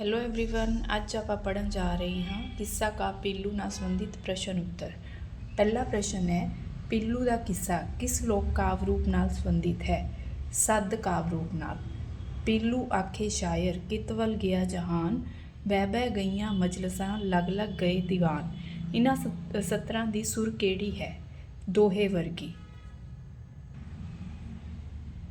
Hello everyone ਅੱਜ ਆਪਾਂ ਪੜਨ ਜਾ ਰਹੇ ਹਾਂ ਕਿੱਸਾ ਕਾ ਪੀਲੂ ਨਾਲ ਸੰਬੰਧਿਤ ਪ੍ਰਸ਼ਨ ਉੱਤਰ ਪਹਿਲਾ ਪ੍ਰਸ਼ਨ ਹੈ ਪੀਲੂ ਦਾ ਕਿੱਸਾ ਕਿਸ ਲੋਕ ਕਾਵ ਰੂਪ ਨਾਲ ਸੰਬੰਧਿਤ ਹੈ ਸੱਦ ਕਾਵ ਰੂਪ ਨਾਲ ਪੀਲੂ ਆਖੇ ਸ਼ਾਇਰ ਕਿਤਵਲ ਗਿਆ ਜਹਾਨ ਬਹਿ ਬਹਿ ਗਈਆਂ ਮਜਲਸਾਂ ਲਗ ਲਗ ਗਏ ਦੀਵਾਨ ਇਹਨਾਂ ਸਤ- ਸਤਰਾਂ ਦੀ ਸੁਰ ਕਿਹੜੀ ਹੈ ਦੋਹੇ ਵਰਗੀ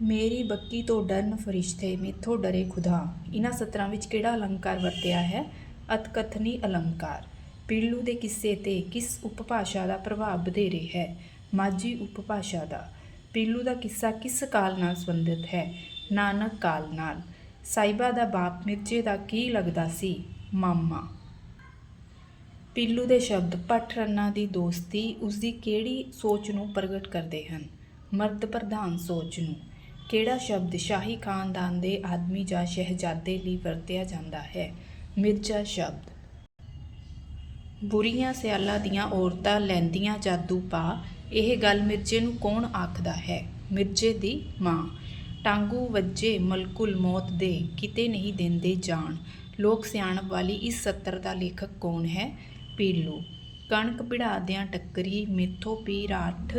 ਮੇਰੀ ਬੱਕੀ ਤੋਂ ਡਰਨ ਫਰਿਸ਼ਤੇ ਮੇਥੋਂ ਡਰੇ ਖੁਦਾ। ਇਹਨਾਂ ਸਤਰਾਂ ਵਿੱਚ ਕਿਹੜਾ ਅਲੰਕਾਰ ਵਰਤਿਆ ਹੈ? ਅਤਕਥਨੀ ਅਲੰਕਾਰ। ਪੀਲੂ ਦੇ ਕਿੱਸੇ ਤੇ ਕਿਸ ਉਪਭਾਸ਼ਾ ਦਾ ਪ੍ਰਭਾਵ ਵਧੇਰੇ ਹੈ? ਮਾਝੀ ਉਪਭਾਸ਼ਾ ਦਾ। ਪੀਲੂ ਦਾ ਕਿੱਸਾ ਕਿਸ ਕਾਲ ਨਾਲ ਸੰਬੰਧਿਤ ਹੈ? ਨਾਨਕ ਕਾਲ ਨਾਲ। ਸਾਈਬਾ ਦਾ ਬਾਪ ਮਿਰਜੇ ਦਾ ਕੀ ਲੱਗਦਾ ਸੀ? ਮਾਮਾ। ਪੀਲੂ ਦੇ ਸ਼ਬਦ ਪੱਠ ਰੰਨਾ ਦੀ ਦੋਸਤੀ ਉਸ ਦੀ ਕਿਹੜੀ ਸੋਚ ਨੂੰ ਪ੍ਰਗਟ ਕਰਦੇ ਹਨ? ਮਰਦ ਪ੍ਰਧਾਨ ਸੋਚ ਨੂੰ। ਕਿਹੜਾ ਸ਼ਬਦ ਸ਼ਾਹੀ ਖਾਨਦਾਨ ਦੇ ਆਦਮੀ ਜਾਂ ਸ਼ਹਿਜ਼ਾਦੇ ਲਈ ਵਰਤਿਆ ਜਾਂਦਾ ਹੈ? ਮਿਰਜ਼ਾ ਸ਼ਬਦ। ਬੁਰੀਆਂ ਸਿਆਲਾਂ ਦੀਆਂ ਔਰਤਾਂ ਲੈਂਦੀਆਂ ਜਾਦੂ ਪਾ, ਇਹ ਗੱਲ ਮਿਰਜੇ ਨੂੰ ਕੌਣ ਆਖਦਾ ਹੈ? ਮਿਰਜੇ ਦੀ ਮਾਂ। ਟਾਂਗੂ ਵੱਜੇ ਮਲਕੁਲ ਮੌਤ ਦੇ, ਕਿਤੇ ਨਹੀਂ ਦਿੰਦੇ ਜਾਣ ਲੋਕ ਸਿਆਣਪ ਵਾਲੀ ਇਸ ਸੱਤਰ ਦਾ ਲੇਖਕ ਕੌਣ ਹੈ? ਪੀਲੂ। ਕਣਕ ਪਿੜਾਦਿਆਂ ਟੱਕਰੀ, ਮੇਥੋਂ ਪੀਰ ਅੱਠ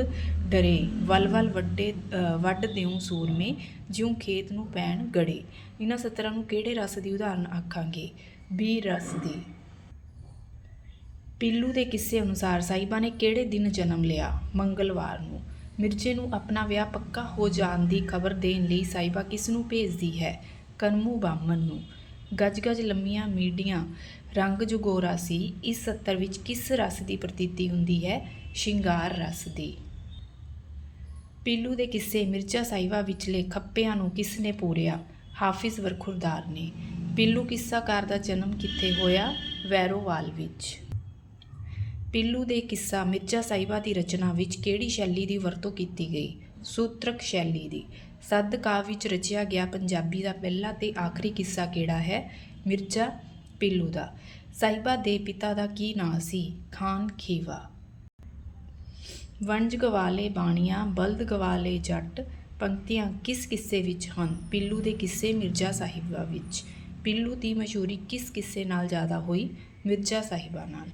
ਡਰੇ। ਵਲ ਵਲ ਵੱਡੇ ਵੱਡ ਵੱਢ ਦਿਉ ਸੂਰਮੇ, ਜਿਉ ਖੇਤ ਨੂੰ ਪੈਣ ਗੜੇ। ਇਹਨਾਂ ਸਤਰਾਂ ਨੂੰ ਕਿਹੜੇ ਰਸ ਦੀ ਉਦਾਹਰਨ ਆਖਾਂਗੇ? ਬੀ ਰਸ ਦੀ। ਪੀਲੂ ਦੇ ਕਿੱਸੇ ਅਨੁਸਾਰ ਸਾਹਿਬਾ ਨੇ ਕਿਹੜੇ ਦਿਨ ਜਨਮ ਲਿਆ? ਮੰਗਲਵਾਰ ਨੂੰ। ਮਿਰਜੇ ਨੂੰ ਆਪਣਾ ਵਿਆਹ ਪੱਕਾ ਹੋ ਜਾਣ ਦੀ ਖਬਰ ਦੇਣ ਲਈ ਸਾਹਿਬਾ ਕਿਸ ਨੂੰ ਭੇਜਦੀ ਹੈ? ਕਰਮੂ ਬਾਮਨ ਨੂੰ। ਗੱਜ-ਗੱਜ ਲੰਮੀਆਂ ਮੀਡੀਆਂ, ਰੰਗ ਜੋ ਗੋਰਾ ਸੀ, ਇਸ ਸੱਤਰ ਵਿੱਚ ਕਿਸ ਰਸ ਦੀ ਪ੍ਰਤੀਤੀ ਹੁੰਦੀ ਹੈ? ਸ਼ਿੰਗਾਰ ਰਸ ਦੀ। ਪੀਲੂ ਦੇ ਕਿੱਸੇ ਮਿਰਜ਼ਾ ਸਾਹਿਬਾ ਵਿਚਲੇ ਖੱਪਿਆਂ ਨੂੰ ਕਿਸ ਨੇ ਪੂਰਿਆ? ਹਾਫਿਜ਼ ਵਰਖੁਰਦਾਰ ਨੇ। ਪੀਲੂ ਕਿੱਸਾਕਾਰ ਦਾ ਜਨਮ ਕਿੱਥੇ ਹੋਇਆ? ਵੈਰੋਵਾਲ ਵਿੱਚ। ਪੀਲੂ ਦੇ ਕਿੱਸਾ ਮਿਰਜ਼ਾ ਸਾਹਿਬਾ ਦੀ ਰਚਨਾ ਵਿੱਚ ਕਿਹੜੀ ਸ਼ੈਲੀ ਦੀ ਵਰਤੋਂ ਕੀਤੀ ਗਈ? ਸੂਤਰਕ ਸ਼ੈਲੀ ਦੀ। ਸੱਦ ਕਾਵਿ ਵਿੱਚ ਰਚਿਆ ਗਿਆ ਪੰਜਾਬੀ ਦਾ ਪਹਿਲਾ ਤੇ ਆਖਰੀ ਕਿੱਸਾ ਕਿਹੜਾ ਹੈ? ਮਿਰਜ਼ਾ ਪੀਲੂ ਦਾ। ਸਾਹਿਬਾ ਦੇ ਪਿਤਾ ਦਾ ਕੀ ਨਾਂ ਸੀ? ਖਾਨ ਖੀਵਾ। ਵਣਜ ਗਵਾਲੇ ਬਾਣੀਆਂ, ਬਲਦ ਗਵਾਲੇ ਜੱਟ, ਪੰਕਤੀਆਂ ਕਿਸ ਕਿੱਸੇ ਵਿੱਚ ਹਨ? ਪੀਲੂ ਦੇ ਕਿੱਸੇ ਮਿਰਜ਼ਾ ਸਾਹਿਬਾ ਵਿੱਚ। ਪੀਲੂ ਦੀ ਮਸ਼ਹੂਰੀ ਕਿਸ ਕਿੱਸੇ ਨਾਲ ਜ਼ਿਆਦਾ ਹੋਈ? ਮਿਰਜ਼ਾ ਸਾਹਿਬਾ ਨਾਲ।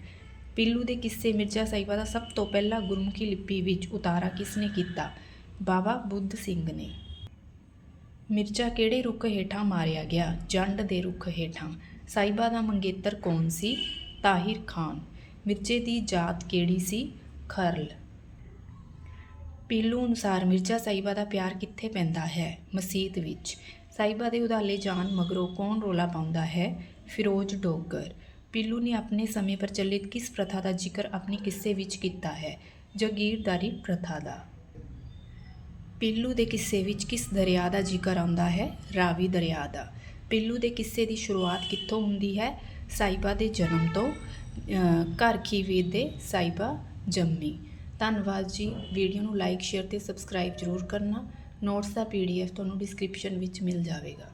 ਪੀਲੂ ਦੇ ਕਿੱਸੇ ਮਿਰਜ਼ਾ ਸਾਹਿਬਾ ਦਾ ਸਭ ਤੋਂ ਪਹਿਲਾ ਗੁਰਮੁਖੀ ਲਿਪੀ ਵਿੱਚ ਉਤਾਰਾ ਕਿਸ ਨੇ ਕੀਤਾ? ਬਾਬਾ ਬੁੱਧ ਸਿੰਘ ਨੇ। ਮਿਰਜ਼ਾ ਕਿਹੜੇ ਰੁੱਖ ਹੇਠਾਂ ਮਾਰਿਆ ਗਿਆ? ਜੰਡ ਦੇ ਰੁੱਖ ਹੇਠਾਂ। ਸਾਹਿਬਾ ਦਾ ਮੰਗੇਤਰ ਕੌਣ ਸੀ? ਤਾਹਿਰ ਖਾਨ। ਮਿਰਜ਼ੇ ਦੀ ਜਾਤ ਕਿਹੜੀ ਸੀ? ਖਰਲ। ਪੀਲੂ ਅਨੁਸਾਰ ਮਿਰਜ਼ਾ ਸਾਹਿਬਾ ਦਾ ਪਿਆਰ ਕਿੱਥੇ ਪੈਂਦਾ ਹੈ? ਮਸਜਿਦ ਵਿੱਚ। ਸਾਹਿਬਾ ਦੇ ਉਦਾਲੇ ਜਾਣ ਮਗਰੋਂ ਕੌਣ ਰੋਲਾ ਪਾਉਂਦਾ ਹੈ? ਫਿਰੋਜ਼ ਡੋਗਰ। ਪੀਲੂ ਨੇ ਆਪਣੇ ਸਮੇਂ ਪ੍ਰਚਲਿਤ ਕਿਸ ਪ੍ਰਥਾ ਦਾ ਜ਼ਿਕਰ ਆਪਣੇ ਕਿੱਸੇ ਵਿੱਚ ਕੀਤਾ ਹੈ? ਜਾਗੀਰਦਾਰੀ ਪ੍ਰਥਾ ਦਾ। ਪਿੱਲੂ ਦੇ ਕਿੱਸੇ ਵਿੱਚ ਕਿਸ ਦਰਿਆ ਦਾ ਜ਼ਿਕਰ ਆਉਂਦਾ ਹੈ? ਰਾਵੀ ਦਰਿਆ ਦਾ। ਪਿੱਲੂ ਦੇ ਕਿੱਸੇ ਦੀ ਸ਼ੁਰੂਆਤ ਕਿੱਥੋਂ ਹੁੰਦੀ ਹੈ? ਸਾਈਬਾ ਦੇ ਜਨਮ ਤੋਂ। ਘਰ ਖੀਵੇ ਦੇ ਸਾਈਬਾ ਜੰਮੀ। ਧੰਨਵਾਦ ਜੀ। ਵੀਡੀਓ ਨੂੰ ਲਾਈਕ, ਸ਼ੇਅਰ ਤੇ ਸਬਸਕ੍ਰਾਈਬ ਜ਼ਰੂਰ ਕਰਨਾ। ਨੋਟਸ ਦਾ ਪੀਡੀਐਫ ਤੁਹਾਨੂੰ ਡਿਸਕ੍ਰਿਪਸ਼ਨ ਵਿੱਚ ਮਿਲ ਜਾਵੇਗਾ।